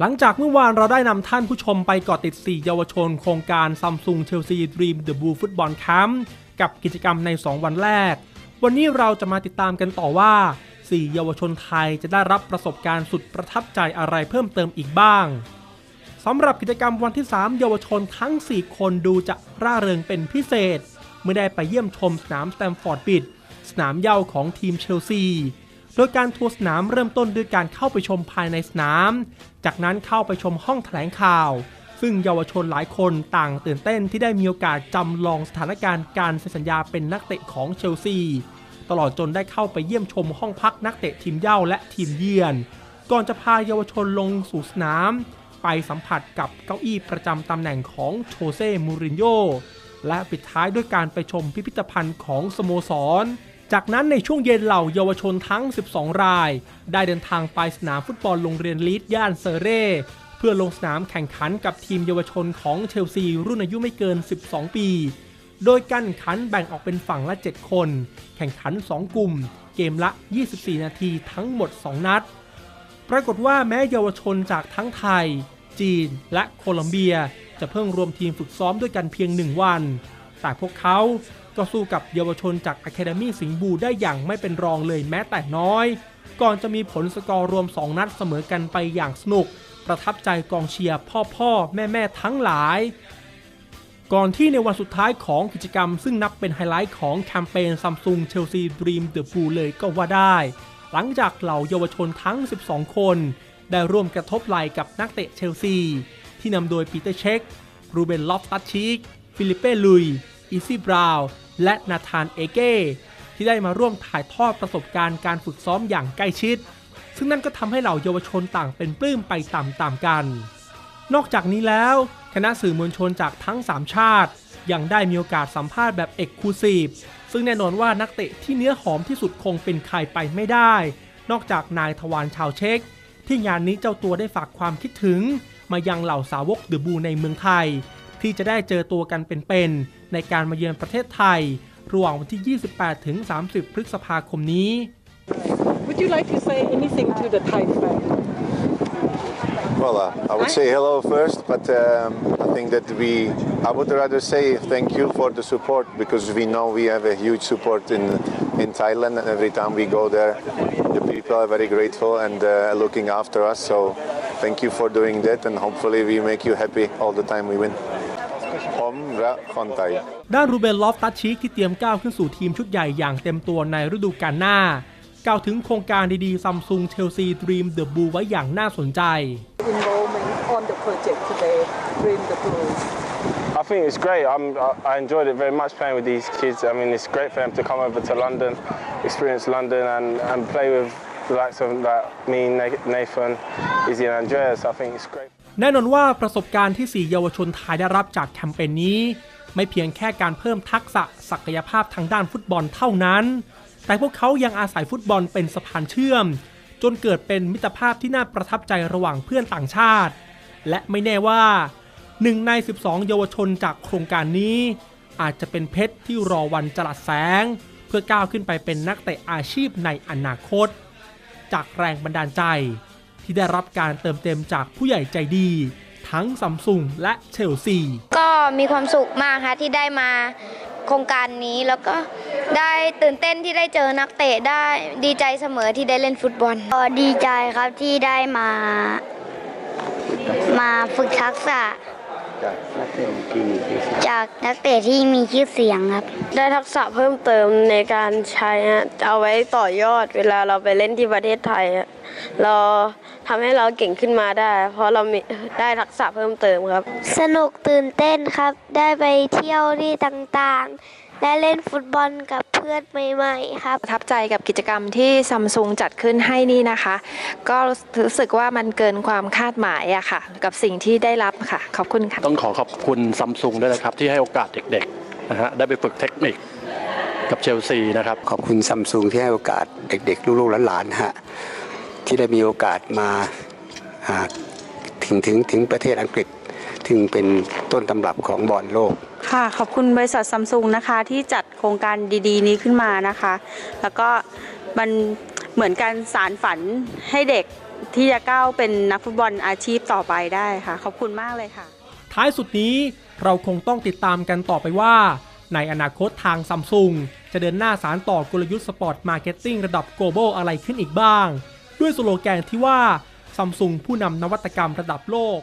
หลังจากเมื่อวานเราได้นำท่านผู้ชมไปเกาะติด 4 เยาวชนโครงการ Samsung Chelsea Dream The Blue Football Camp กับกิจกรรมใน 2 วันแรก วันนี้เราจะมาติดตามกันต่อว่า 4 เยาวชนไทยจะได้รับประสบการณ์สุดประทับใจอะไรเพิ่มเติมอีกบ้างสำหรับกิจกรรมวันที่ 3 เยาวชนทั้ง 4 คนดูจะร่าเริงเป็นพิเศษ เมื่อได้ไปเยี่ยมชมสนามสแตมฟอร์ดบิดสนามเย้าของทีมเชลซี ดยการทัวร์สนามเริ่มต้นด้วยการเข้าไปชมภายในสนาม จากนั้นเข้าไปชมห้องแถลงข่าว ซึ่งเยาวชนหลายคนต่างตื่นเต้นที่ได้มีโอกาสจำลองสถานการณ์การเซ็นสัญญาเป็นนักเตะของเชลซี ตลอดจนได้เข้าไปเยี่ยมชมห้องพักนักเตะทีมเย้าและทีมเยือน ก่อนจะพาเยาวชนลงสู่สนาม ไปสัมผัสกับเก้าอี้ประจำตำแหน่งของโชเซ่ มูรินโญ่และปิดท้ายด้วยการไปชมพิพิธภัณฑ์ของสโมสร จากนั้นในช่วงเย็นเหล่าเยาวชนทั้ง 12 ราย ได้เดินทางไปสนามฟุตบอลโรงเรียนลีดย่านเซเร่ เพื่อลงสนามแข่งขันกับทีมเยาวชนของเชลซีรุ่นอายุไม่เกิน 12 ปี โดยการแข่งขันแบ่งออกเป็นฝั่งละ 7 คน แข่งขัน 2 กลุ่ม เกมละ 24 นาทีทั้งหมด 2 นัด ปรากฏว่าแม้เยาวชนจากทั้งไทย จีน และโคลอมเบีย จะเพิ่งรวมทีมฝึกซ้อมด้วยกันเพียงหนึ่งวัน แต่พวกเขา ก็สู้กับเยาวชนจาก Academy สิงห์บูได้อย่างไม่เป็นรองเลยแม้แต่น้อย ก่อนจะมีผลสกอร์รวม 2 นัดเสมอกันไปอย่างสนุก ประทับใจกองเชียร์พ่อพ่อแม่แม่ทั้งหลาย ก่อนที่ในวันสุดท้ายของกิจกรรม ซึ่งนับเป็นไฮไลท์ของแคมเปญ Samsung Chelsea Dream The Blue เลยก็ว่าได้ หลังจากเหล่าเยาวชนทั้ง 12 คน ได้ร่วมกระทบไหล่กับนักเตะเชลซี ที่นำโดยปีเตอร์เช็ครูเบนลอฟตัชชิกฟิลิเป้ลุย อีซี่บราวน และนาธานเอเก้ที่ได้มาร่วมถ่ายทอดประสบการณ์การฝึกซ้อมอย่างใกล้ชิด ซึ่งนั่นก็ทำให้เหล่าเยาวชนต่างเป็นปลื้มไปตามๆกัน นอกจากนี้แล้ว คณะสื่อมวลชนจากทั้ง 3 ชาติ ยังได้มีโอกาสสัมภาษณ์แบบเอกลูซีฟซึ่งแน่นอนว่านักเตะที่เนื้อหอมที่สุดคงเป็นใครไปไม่ได้ นอกจากนายทวารชาวเช็กที่งานนี้เจ้าตัวได้ฝากความคิดถึง มายังเหล่าสาวกเดอะบูในเมืองไทย ที่จะได้เจอตัวกันเป็นๆในการมาเยือนประเทศไทย ระหว่างวันที่ 28 ถึง 30 พฤษภาคมนี้ Would you like to say anything to the Thai fan? Well, uh, I would say hello first, but um, I think that we, I would rather say thank you for the support because we know we have a huge support in in Thailand, and every time we go there, the people are very grateful and uh, looking after us. So, thank you for doing that, and hopefully we make you happy all the time we win. ผมและคนไทยด้านรูเบนลอฟตัชชิกที่เตรียมก้าวขึ้นสู่ทีมชุดใหญ่อย่างเต็มตัวในฤดูกาลหน้ากล่าวถึงโครงการดีๆซัมซุงเชลซีดรีมเดอะบูไว้อย่างน่าสนใจ Involvement on the project today, Dream the Blue. I think it's great. I'm, I I enjoyed it very much playing with these kids. I mean, it's great for them to come over to London, experience London, and, and play with the likes of like me, Na- Nathan, Izzy, and Andreas. I think it's great. แน่นอนว่าประสบการณ์ที่ 4 เยาวชนไทยได้รับจากแคมเปญนี้ ไม่เพียงแค่การเพิ่มทักษะศักยภาพทางด้านฟุตบอลเท่านั้น แต่พวกเขายังอาศัยฟุตบอลเป็นสะพานเชื่อม จนเกิดเป็นมิตรภาพที่น่าประทับใจระหว่างเพื่อนต่างชาติ และไม่แน่ว่าหนึ่งใน 12 เยาวชนจากโครงการนี้ อาจจะเป็นเพชรที่รอวันจรัสแสง เพื่อก้าวขึ้นไปเป็นนักเตะอาชีพในอนาคต จากแรงบันดาลใจ ที่ได้รับการเติมเต็มจากผู้ใหญ่ใจดี ทั้งซัมซุงและเชลซี ก็มีความสุขมากค่ะที่ได้มาโครงการนี้แล้วก็ได้ตื่นเต้นที่ได้เจอนักเตะได้ดีใจเสมอที่ได้เล่นฟุตบอลก็ดีใจครับที่ได้มา มาฝึกทักษะ จากนักเตะที่มีชื่อเสียงครับ ได้ทักษะเพิ่มเติมในการใช้ฮะเอาไว้ต่อยอดเวลาเราไปเล่นที่ประเทศไทยฮะเราทำให้เราเก่งขึ้นมาได้ เพราะเรามีได้ทักษะเพิ่มเติมครับ สนุกตื่นเต้นครับ ได้ไปเที่ยวที่ต่างๆ ได้เล่นฟุตบอลกับเพื่อนใหม่ๆครับประทับใจกับกิจกรรมที่ซัมซุงจัดขึ้นให้นี่นะคะ ก็รู้สึกว่ามันเกินความคาดหมายอะค่ะ กับสิ่งที่ได้รับค่ะ ขอบคุณค่ะ ต้องขอขอบคุณซัมซุงด้วยนะครับ ที่ให้โอกาสเด็กๆนะฮะได้ไปฝึกเทคนิคกับเชลซีนะครับ ขอบคุณซัมซุงที่ให้โอกาสเด็ก ๆ ลูกๆหลานๆนะฮะที่ได้มีโอกาสมาอ่าถึงถึงถึงประเทศอังกฤษ ถึงเป็นต้นตำรับของบอลโลก ค่ะ ขอบคุณบริษัทซัมซุงนะคะ ที่จัดโครงการดีๆ นี้ขึ้นมานะคะ แล้วก็มันเหมือนการสารฝันให้เด็กที่จะก้าวเป็นนักฟุตบอลอาชีพต่อไปได้ค่ะ ขอบคุณมากเลยค่ะ ท้ายสุดนี้เราคงต้องติดตามกันต่อไปว่า ในอนาคตทางซัมซุงจะเดินหน้าสารต่อกลยุทธ์สปอร์ตมาร์เก็ตติ้งระดับ global อะไรขึ้นอีกบ้าง ด้วยสโลแกนที่ว่าซัมซุงผู้นำนวัตกรรมระดับโลก